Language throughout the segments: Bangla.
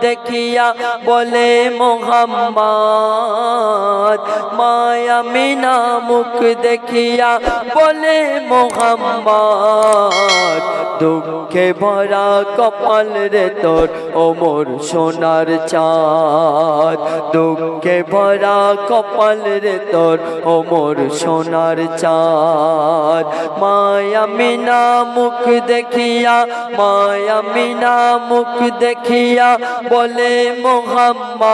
দেখিয়া বলে, মোহাম্মদ, মায়া মিনা মুখ দেখিয়া বলে, মোহাম্মদ, দুঃখে ভরা কপাল রে তোর, ওমর সোনার চাঁদ। দুঃখে ভরা কপাল রে তোর ওমর সোনার চাঁদ। মায়া মিনা মুখ দেখিয়া, মায়া মিনা মুখ দেখিয়া বলে মোহাম্মদ।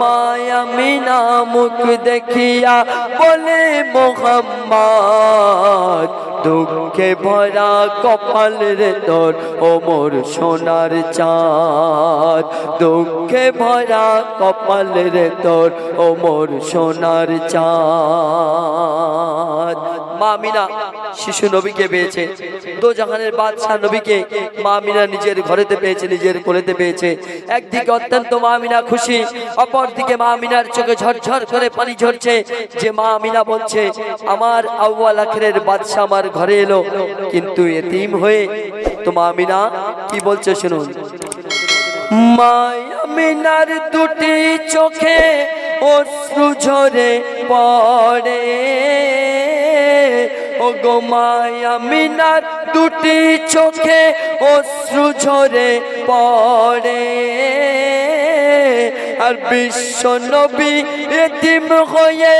মায়া মিনা মুখ দেখিয়া বলে মোহাম্মদ। দুঃখে ভরা কপাল রে তোর ওমর সোনার চাঁদ। দুঃখে ভরা কপাল রে তোর ওমর সোনার চাঁদ। মামিনা শিশু নবীকে পেয়েছে। দো জাহানের বাদশাহ নবীকে মামিনা নিজের ঘরেতে পেয়েছে, নিজের কোলেতে পেয়েছে। একদিকে অত্যন্ত মামিনা খুশি, অপরদিকে মামিনার চোখে ঝরঝর করে পানি ঝরছে। যে মা আমিনা বলছে, আমার আউয়াল আখেরের বাদশাহ আমার ঘরে এলো, কিন্তু এতিম হয়ে তো মা আমিনা কি বলছে শুনুন। মায়া মিনার দুটি চোখে অশ্রু ঝরে পড়ে। ও গো মায়ামিনার দুটি চোখে অশ্রু ঝরে পড়ে। আর বিশ্ব নবী এতিম হয়ে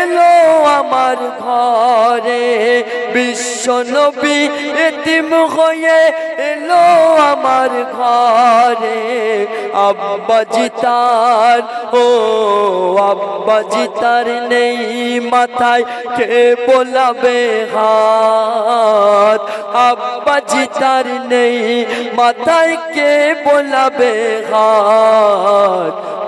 এলো আমার ঘরে। বিশ্ব নবী এতিম হয়ে এলো আমার ঘরে। আব্বাজি তার ও আব্বাজি নেই মাথায়, কে বলাবে হাত? আব্বাজি নেই মাথায়, কে বলাবে হাত?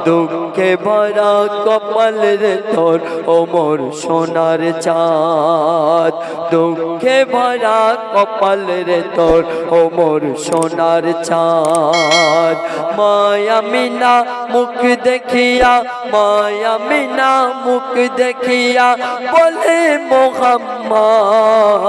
দুঃখে ভরা কপাল রে তোর ওমর সোনার চাঁদ। দুঃখে ভরা কপাল রে তোর ওমর সোনার চাঁদ। মায়া মিনা মুখ দেখিয়া, মায়া মিনা মুখ দেখিয়া বলে মোহাম্মদ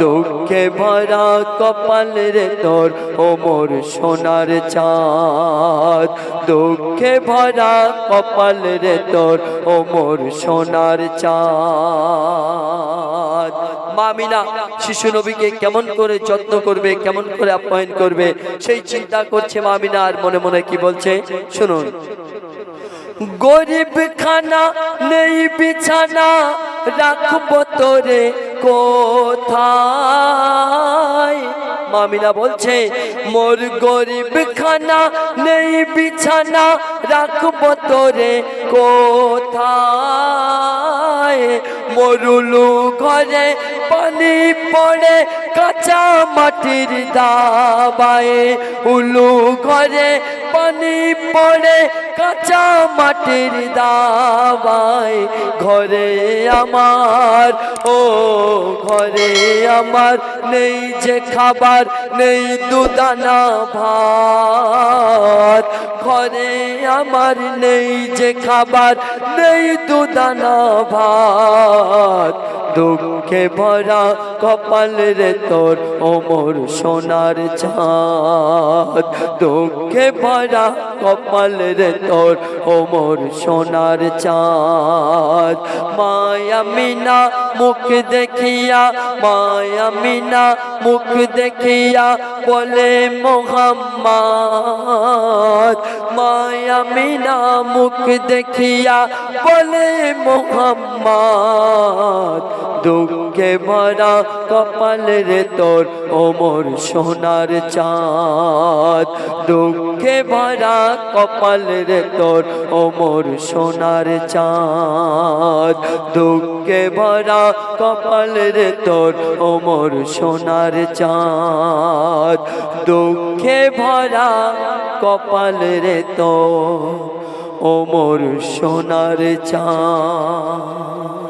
দুঃখে ভরা কপাল রে তোর ওমর সোনার চাঁদ। দুঃখে ভরা কপাল রে তোর ওমর সোনার চাঁদ। মামিনা শিশু নবীকে কেমন করে যত্ন করবে, কেমন করে আপ্যায়ন করবে, সেই চিন্তা করছে মামিনা আর মনে মনে কি বলছে? শুনুন। গরিব খানা নেই বিছানা রাখব তোরে কোথায়? মামিলা বলছে মোর গরিব খানা নেই বিছানা রাখব তোরে কোথায়? মরুলু ঘরে পানি পড়ে, কাঁচা মাটির দাবায়। উলু ঘরে পানি পড়ে, কাঁচা মাটির দাবায়। ঘরে আমার, ও ঘরে আমার নেই যে খাবার, নেই দুদানা ভাত। ঘরে আমার নেই যে খাবার, নেই দুদানা ভাত। দুঃখে ভরা কপাল রে তোর ওমর সোনার চাঁদ। দুঃখে ভরা কপাল রে তোর ওমর সোনার চাঁদ। মায়া মিনা মুখ দেখিয়া, মায়া মিনা মুখ দেখিয়া বলে মোহাম্মদ। মায়া মিনা মুখ দেখিয়া বলে মোহাম্মদ। দুঃখে ভরা রে তোর ওমর সোনার চাঁদ। দুঃখে ভরা রে তোর ওমর সোনার চাঁদ। দুঃখে ভরা রে তোর ওমর সোনার চাঁদ। দুঃখে ভরা কপাল রে তোর ওমর সোনার চাঁদ।